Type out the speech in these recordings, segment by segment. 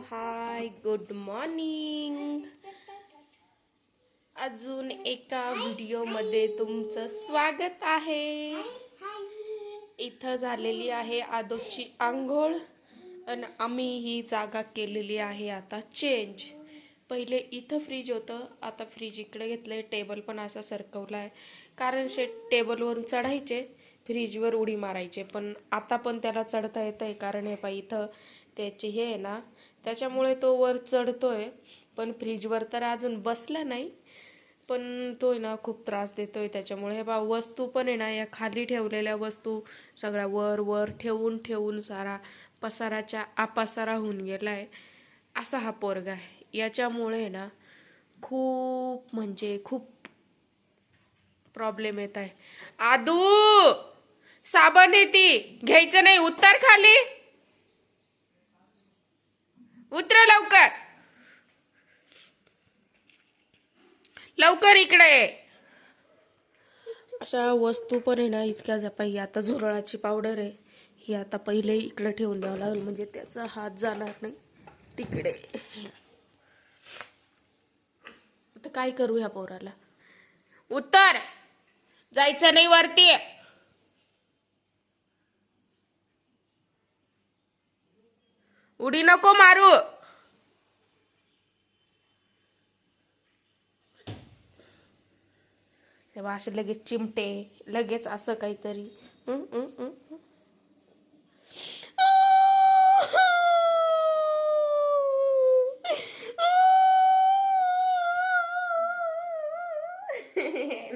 Hi good morning अजून एका व्हिडिओमध्ये तुमचं स्वागत आहे. इथं झालेली आहे आदोची आंघोळ आणि आम्ही ही जागा केलेली आहे आता चेंज पहिले इथं फ्रीज होतं आता फ्रीज इकडे घेतलंय टेबल पण असा सरकवला आहे कारण शे टेबलवरून चढायचे फ्रीजवर उडी मारायचे. पण आता पण त्याला चढता येतंय कारण हे पाय इथं त्याचे हे आहे ना त्याच्यामुळे तो वर चढतोय. पण फ्रीजवर तर अजून बसला नाही. पण तो आहे ना खूप त्रास देतोय त्याच्यामुळे. हे बा वस्तू पण आहे ना या खाली ठेवलेल्या वस्तू सगळ्या वर वर ठेवून ठेवून सारा पसाराच्या आपासारा होऊन गेलाय. असा हा पोरगा आहे. याच्यामुळे आहे ना खूप म्हणजे खूप प्रॉब्लेम येत आहे. आदू! साबण येते घ्यायचं नाही. उत्तर खाली! उतर लवकर. लवकर इकडे. अशा वस्तू पण आहे ना इतक्या जपा ही आता झुरळाची पावडर आहे ही आता पहिले इकडे ठेवून द्यावं लागेल म्हणजे त्याचा हात जाणार नाही. तिकडे. आता काय करू ह्या पोराला? उत्तर जायचं नाही वरती. उडी नको मारू. तेव्हा असे लगेच चिमटे लगेच असं काहीतरी.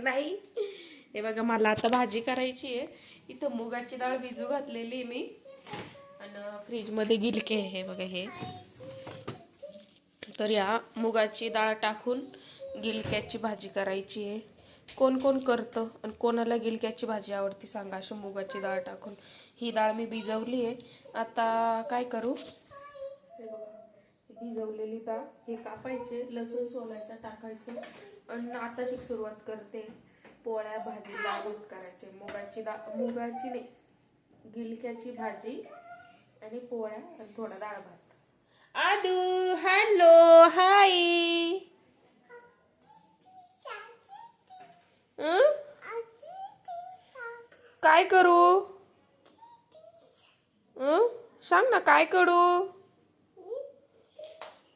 नाही. हे बघा मला आता भाजी करायची आहे. इथं मुगाची डाळ भिजू घातलेली आहे मी. आणि फ्रीजमध्ये गिलके आहे हे बघा हे. तर या मुगाची डाळ टाकून गिलक्याची भाजी करायची आहे. कोण कोण करतं आणि कोणाला गिलक्याची भाजी आवडती सांगा अशी मुगाची डाळ टाकून. ही डाळ मी भिजवली आहे. आता काय करू? हे बघा, भिजवलेली डाळ हे कापायचे लसूण सोलायचं टाकायचं आणि आताची सुरुवात करते. पोळ्या भाजी लागून करायचे. मुगाची डाळ मुगाची नाही गिलक्याची भाजी आणि पोळ्या आणि थोडा डाळ भात. आदू हॅलो हाय? काय करू? सांग ना काय करू?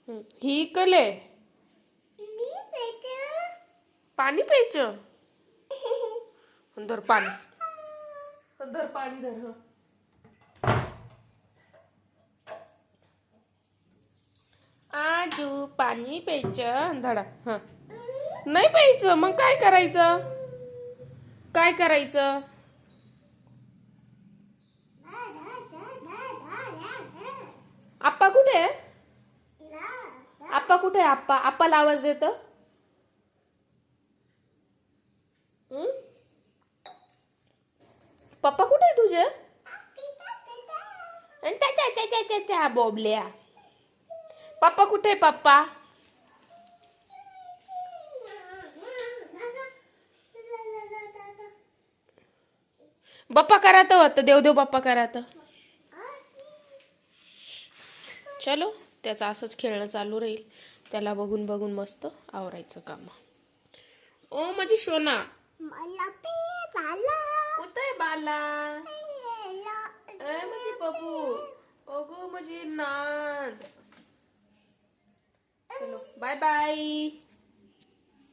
हं, ही कले पाणी प्यायचं? धर पाणी. धर पाणी धर आजू पाणी प्यायचं धडा हा. नाही प्यायचं मग काय करायचं? काय करायचं? आप्पा कुठे? आहे आप्पा कुठे आहे आप्पा? आप्पाला आवाज देत? पप्पा कुठे आहे तुझे? आणि त्या- त्या- त्या- त्या बोबल्या. पप्पा कुठे आहे पप्पा? बाप्पा करा तर होतं देव देव बाप्पा करा तर चलो त्याचं असंच खेळणं चालू राहील. त्याला बघून बघून मस्त आवरायचं काम. ओ माझी सोना. कुठं आहे बाला? माझी बबू. ओगो माझी नाद Bye-bye.